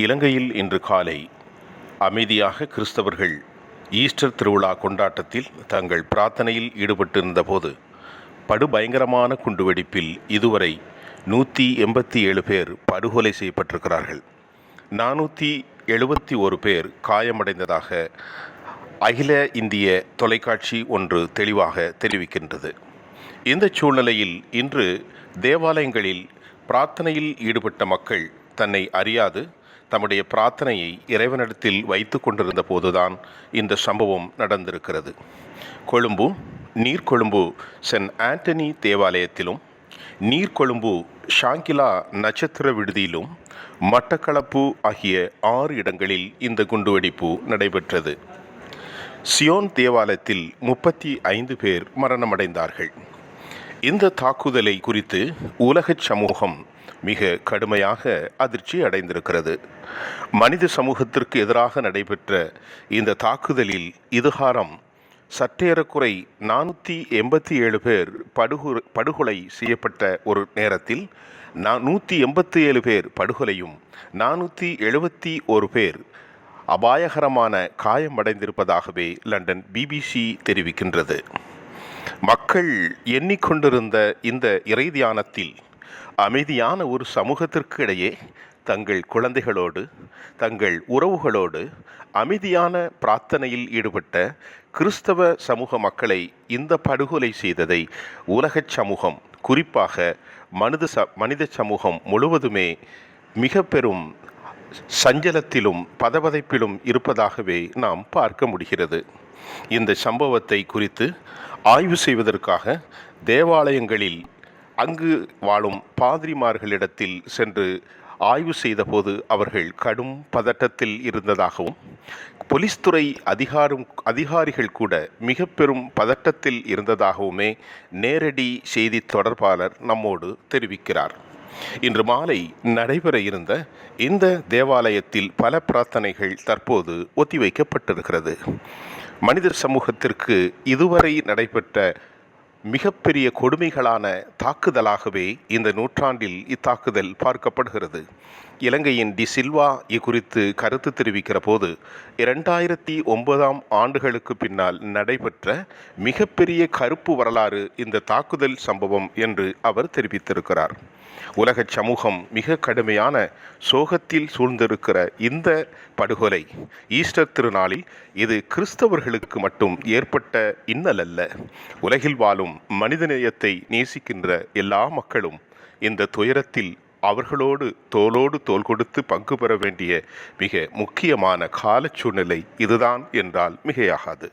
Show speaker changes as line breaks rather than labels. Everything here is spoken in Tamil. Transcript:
இலங்கையில் இன்று காலை அமைதியாக கிறிஸ்தவர்கள் ஈஸ்டர் திருவிழா கொண்டாட்டத்தில் தங்கள் பிரார்த்தனையில் ஈடுபட்டிருந்தபோது படுபயங்கரமான குண்டுவெடிப்பில் இதுவரை நூற்றி எண்பத்தி ஏழு பேர் படுகொலை செய்யப்பட்டிருக்கிறார்கள். நானூற்றி எழுபத்தி ஒரு பேர் காயமடைந்ததாக அகில இந்திய தொலைக்காட்சி ஒன்று தெளிவாக தெரிவிக்கின்றது. இந்த சூழ்நிலையில் இன்று தேவாலயங்களில் பிரார்த்தனையில் ஈடுபட்ட மக்கள் தன்னை அறியாது தம்முடைய பிரார்த்தனையை இறைவனிடத்தில் வைத்து கொண்டிருந்த போதுதான் இந்த சம்பவம் நடந்திருக்கிறது. கொழும்பு நீர்கொழும்பு சென்ட் ஆண்டனி தேவாலயத்திலும் நீர்கொழும்பு ஷாங்கிலா நட்சத்திர விடுதியிலும் மட்டக்களப்பு ஆகிய ஆறு இடங்களில் இந்த குண்டுவெடிப்பு நடைபெற்றது. சியோன் தேவாலயத்தில் முப்பத்தி ஐந்து பேர் மரணமடைந்தார்கள். இந்த தாக்குதலை குறித்து உலகச் சமூகம் மிக கடுமையாக அதிர்ச்சி அடைந்திருக்கிறது. மனித சமூகத்திற்கு எதிராக நடைபெற்ற இந்த தாக்குதலில் இதுகாரம் சற்றேறக்குறை நானூற்றி எண்பத்தி ஏழு பேர் படுகு படுகொலை செய்யப்பட்ட ஒரு நேரத்தில் நான் நூற்றி எண்பத்தி ஏழு பேர் படுகொலையும் நானூற்றி எழுபத்தி ஒரு பேர் அபாயகரமான காயமடைந்திருப்பதாகவே லண்டன் பிபிசி தெரிவிக்கின்றது. மக்கள் எண்ணிக்கொண்டிருந்த இந்த இறை தியானத்தில் அமைதியான ஒரு சமூகத்திற்கு இடையே தங்கள் குழந்தைகளோடு தங்கள் உறவுகளோடு அமைதியான பிரார்த்தனையில் ஈடுபட்ட கிறிஸ்தவ சமூக மக்களை இந்த படுகொலை செய்ததை உலகச் சமூகம் குறிப்பாக மனித ச மனித சமூகம் முழுவதுமே மிக பெரும் சஞ்சலத்திலும் பதபதைப்பிலும் இருப்பதாகவே நாம் பார்க்க முடிகிறது. இந்த சம்பவத்தை குறித்து ஆய்வு செய்வதற்காக தேவாலயங்களில் அங்கு வாழும் பாதிரிமார்களிடத்தில் சென்று ஆய்வு செய்தபோது அவர்கள் கடும் பதட்டத்தில் இருந்ததாகவும் போலீஸ்துறை அதிகாரும் அதிகாரிகள் கூட மிக பெரும் பதட்டத்தில் இருந்ததாகவுமே நேரடி செய்தி தொடர்பாளர் நம்மோடு தெரிவிக்கிறார். இன்று மாலை நடைபெற இருந்த இந்த தேவாலயத்தில் பல பிரார்த்தனைகள் தற்போது ஒத்திவைக்கப்பட்டிருக்கிறது. மனிதர் சமூகத்திற்கு இதுவரை நடைபெற்ற மிகப்பெரிய கொடுமைகளான தாக்குதலாகவே இந்த நூற்றாண்டில் இத்தாக்குதல் பார்க்கப்படுகிறது. இலங்கையின் டி சில்வா குறித்து கருத்து தெரிவிக்கிற போது இரண்டாயிரத்தி ஒன்பதாம் ஆண்டுகளுக்கு பின்னால் நடைபெற்ற மிகப்பெரிய கருப்பு வரலாறு இந்த தாக்குதல் சம்பவம் என்று அவர் தெரிவித்திருக்கிறார். உலக சமூகம் மிக கடுமையான சோகத்தில் சூழ்ந்திருக்கிற இந்த படுகொலை ஈஸ்டர் திருநாளில் இது கிறிஸ்தவர்களுக்கு மட்டும் ஏற்பட்ட இன்னல் அல்ல உலகில் வாழும் மனிதநேயத்தை நேசிக்கின்ற எல்லா மக்களும் இந்த துயரத்தில் அவர்களோடு தோளோடு தோள் கொடுத்து பங்கு பெற வேண்டிய மிக முக்கியமான கால சூழ்நிலை இதுதான் என்றால் மிகையாகாது.